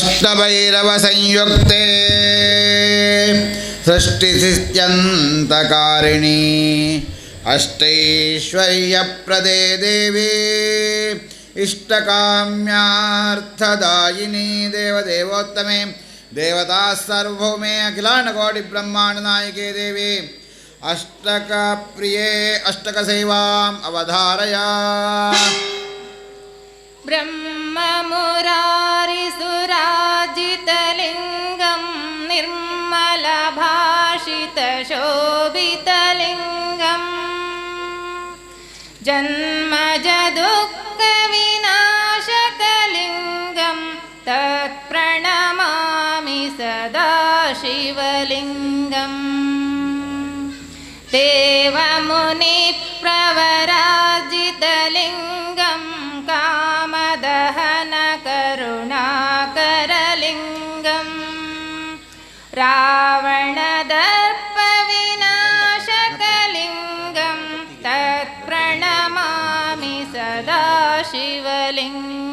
अष्टभैरवसंयुक्ते सृष्टिस्थित्यन्तकारिणी अष्टैश्वर्यप्रदे देवी इष्टकाम्यार्थदायिनी देवदेवोत्तमे देवताः सार्वभौमे अखिलाण्डकोटिब्रह्माण्डनायके देवी अष्टकप्रिये अष्टकसेवाम् अवधारया। ब्रह्ममुरारिसुराजितलिङ्गं निर्मलभाषितशोभितलिङ्गम् जन्मजदुःखविनाशकलिङ्गं तत्प्रणमामि सदा शिवलिङ्गम्। देवमुनिप्रवराजितलिङ्गं कामदहनकरुणाकरलिङ्गम्। रावणदर्पविनाशकलिङ्गं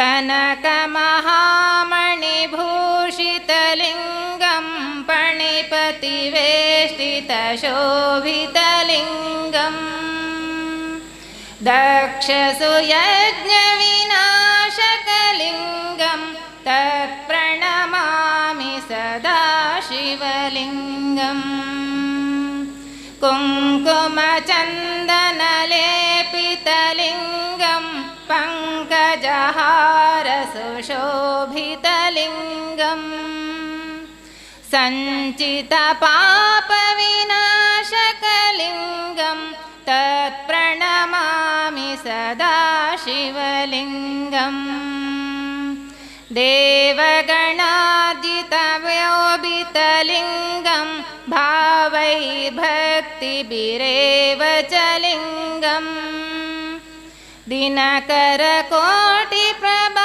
कनकमहामणिभूषितलिङ्गं पणिपतिवेष्टितशोभितलिङ्गम्। दक्षसुयज्ञविनाशकलिङ्गं तत्प्रणमामि सदा शिवलिङ्गम् कुङ्कुमचन्दनलेपितलिङ्गं पङ्कजहारसुशोभितलिङ्गम् सञ्चितपापविनाशकलिङ्गं तत्प्रणमामि सदा शिवलिङ्गम्। देवगणादितव्योभितलिङ्गं भावैर्भक्तिभिरेव च लिङ्गम्। दिनकरकोटिप्रभाकरलिङ्गं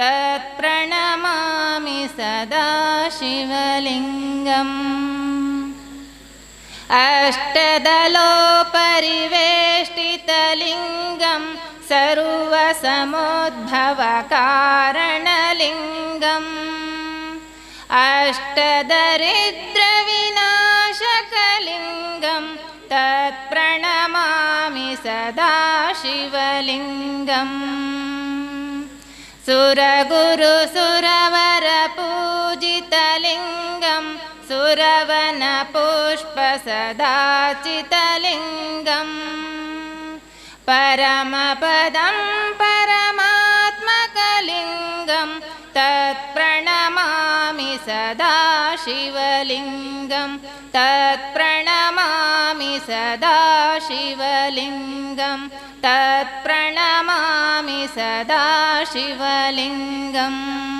तत्प्रणमामि सदा शिवलिङ्गम्। अष्टदलोपरिवेष्टितलिङ्गं सर्वसमुद्भवकारणलिङ्गम्। अष्टदरिद्रविनाशकलिङ्गं तत्प्रणमामि सदा शिवलिङ्गम् सुरगुरुसुरवरपूजितलिङ्गं सुरवनपुष्पसदाचितलिङ्गम् परमपदं परमात्मकलिङ्गं तत्प्रणमामि सदा शिवलिङ्गं तत्प्रणमामि सदा शिवलिङ्गं तत्प्रणमामि सदा शिवलिङ्गम्